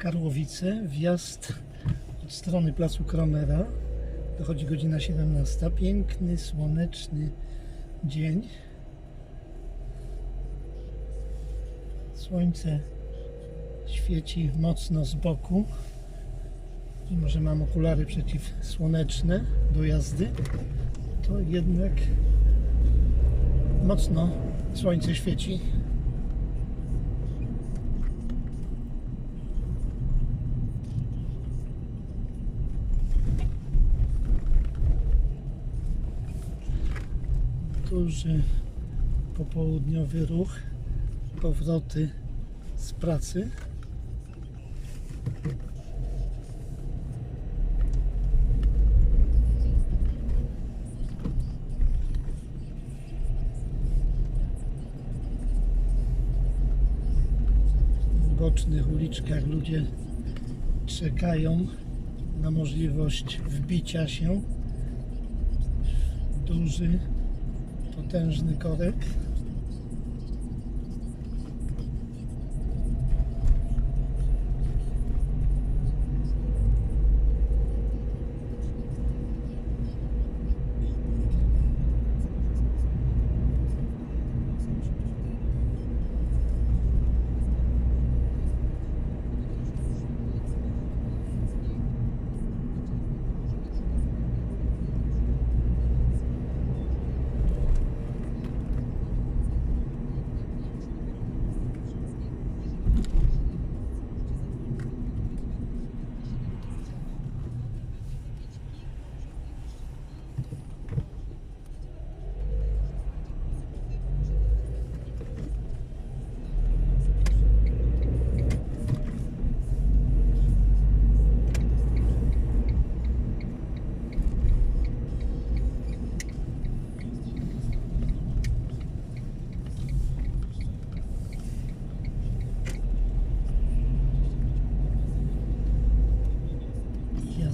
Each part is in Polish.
Karłowice, wjazd od strony placu Kromera. Dochodzi godzina 17. Piękny, słoneczny dzień. Słońce świeci mocno z boku. Mimo, że mam okulary przeciwsłoneczne do jazdy, to jednak mocno słońce świeci. Duży popołudniowy ruch, powroty z pracy. W bocznych uliczkach ludzie czekają na możliwość wbicia się duży, potężny korek.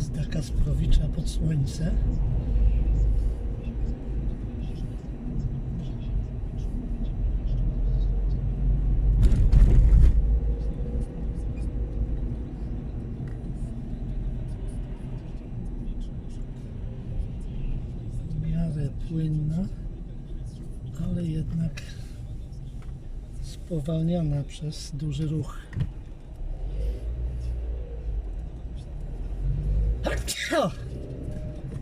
Jazda Kasprowicza pod słońce. W miarę płynna, ale jednak spowalniana przez duży ruch. O,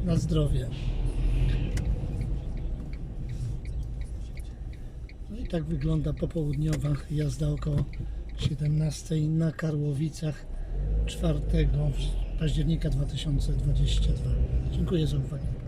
Na zdrowie. No i tak wygląda popołudniowa jazda około 17 na Karłowicach 4 października 2022. Dziękuję za uwagę.